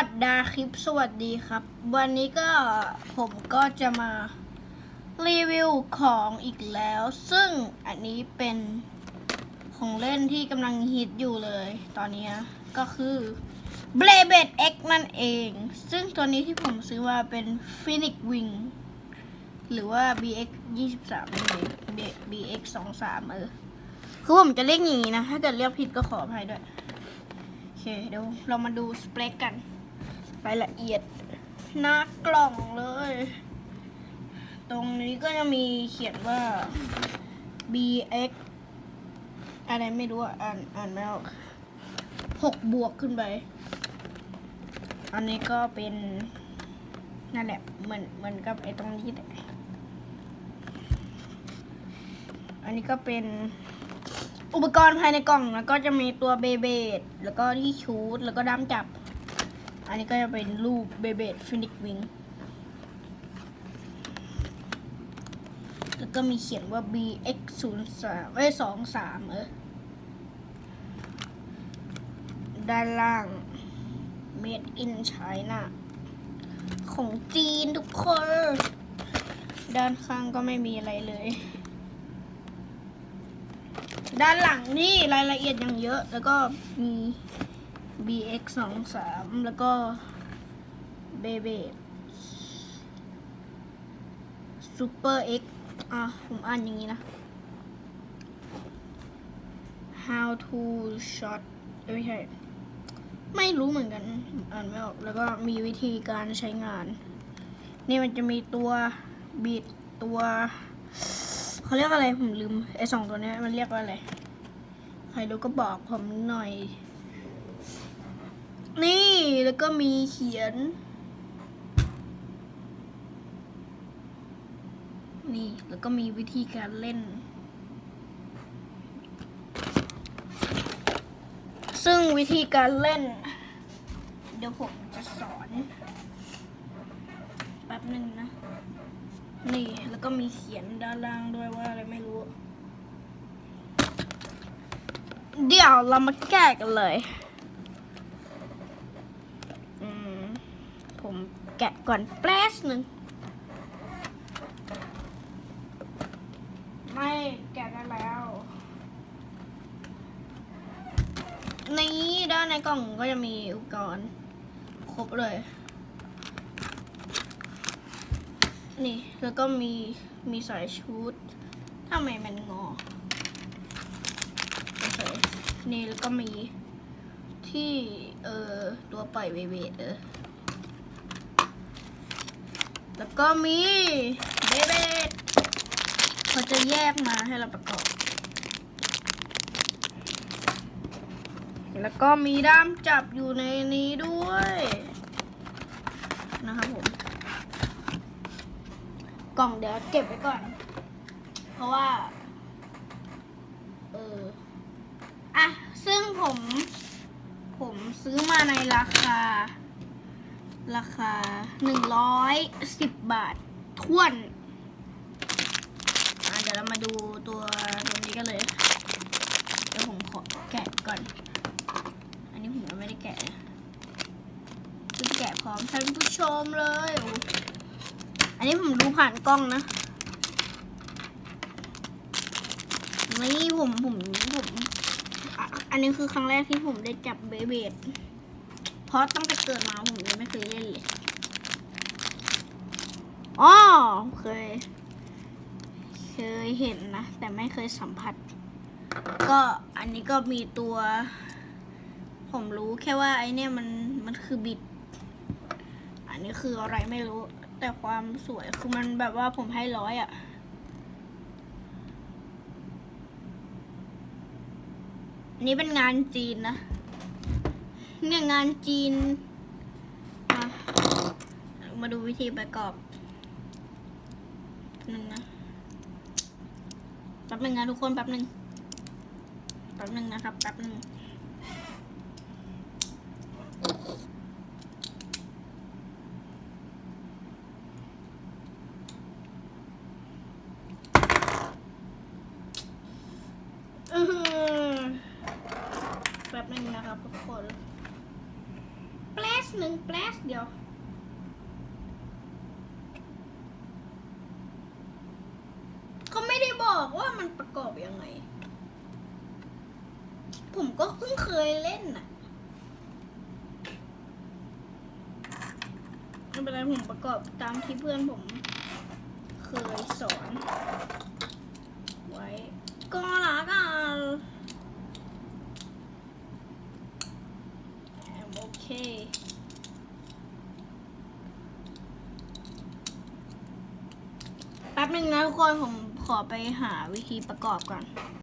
ัดดาคลิปสวัสดีครับ วันนี้ก็ผมก็จะมารีวิวของอีกแล้ว ซึ่งอันนี้เป็นของเล่นที่กำลังฮิตอยู่เลย ตอนนี้ก็คือ b l a b e d X นั่นเอง ซึ่งตัวนี้ที่ผมซื้อมาเป็น Phoenix Wing หรือว่า BX 23นั่นเอง BX 23เออ คือผมจะเรียกอย่างนี้นะ ถ้าเกิดเรียกผิดก็ขออภัยด้วย โอเค เดี๋ยวเรามาดูสเปคกัน รายละเอียดหน้ากล่องเลย ตรงนี้ก็จะมีเขียนว่า BX อะไรไม่รู้อ่านอ่านไม่ออกหกบวกขึ้นไป อันนี้ก็เป็นนั่นแหละเหมือนเหมือนกับไอ้ตรงนี้แหละอันนี้ก็เป็นอุปกรณ์ภายในกล่องแล้วก็จะมีตัวเบเบดแล้วก็ที่ชูดแล้วก็ด้ามจับ อันนี้ก็จะเป็นรูปเบเบดฟินิกวิงแล้วก็มีเขียนว่า BX 0 3เอ้ย2 3 เออ ด้านล่าง Made in China ของจีนทุกคน ด้านข้างก็ไม่มีอะไรเลย ด้านหลังนี่รายละเอียดอย่างเยอะ แล้วก็มี BX 2 3แล้วก็ bb Super X อะ ผมอ่านอย่างนี้นะ How to shot ไม่ใช่ไม่รู้เหมือนกัน อ่านไม่ออก แล้วก็มีวิธีการใช้งาน นี่มันจะมีตัวบิดตัวเขาเรียกอะไร ผมลืมไอสองตัวนี้มันเรียกว่าอะไร ใครรู้ก็บอกผมหน่อย นี่แล้วก็มีเขียน นี่แล้วก็มีวิธีการเล่น ซึ่งวิธีการเล่น เดี๋ยวผมจะสอนแป๊บหนึ่งนะ นี่แล้วก็มีเขียนด้านล่างด้วยว่าอะไรไม่รู้ เดี๋ยวเรามาแก้กันเลย อืม ผม แกะก่อนแป๊บหนึ่งไม่แกะได้แล้ว นี่ด้านในกล่องก็จะมีอุปกรณ์ครบเลย นี่แล้วก็มีมีสายชุดทำไมมันงอโอเคนี่แล้วก็มีที่ เอ่อ ตัวปล่อยเวเวทเออ แล้วก็มีเบเบดเขาจะแยกมาให้เราประกอบ แล้วก็มีด้ามจับอยู่ในนี้ด้วย นะครับผม กล่องเดี๋ยวเก็บไว้ก่อน เพราะว่า เออ อะ ซึ่งผม ผมซื้อมาในราคา ราคาหนึ่งร้อยสิบบาทท้วนเดี๋ยวเรามาดูตัวตัวนี้กันเลย เดี๋ยวผมขอแกะก่อน อันนี้ผมยังไม่ได้แกะนะแกะพร้อมท่านผู้ชมเลย อันนี้ผมดูผ่านกล้องนะนี่ผมผมผม อันนี้คือครั้งแรกที่ผมได้จับเบเบด เพราะตั้งแต่เกิดมาผมยังไม่เคยเล่นเลยอ๋อเคย เคยเห็นนะ แต่ไม่เคยสัมผัส ก็อันนี้ก็มีตัว ผมรู้แค่ว่าไอเนี่ยมันมันคือบิด อันนี้คืออะไรไม่รู้ แต่ความสวยคือมันแบบว่าผมให้ร้อยอะ่ะนี่เป็นงานจีนนะ เนี่ยงานจีน มามาดูวิธีประกอบหนึ่งนะแป๊บหนึ่งนะทุกคนแป๊บหนึ่งแป๊บหนึ่งนะครับแป๊บหนึ่งแป๊บหนึงนะครับทุกคน หนึ่งแปลสเดียว เขาไม่ได้บอกว่ามันประกอบยังไง ผมก็เพิ่งเคยเล่นน่ะไม่เป็นไรผมประกอบตามที่เพื่อนผมเคยสอน ไว้ ก็ละกันโอเค ป๊บหนึ่งนะทุกคนผมขอไปหาวิธีประกอบก่อน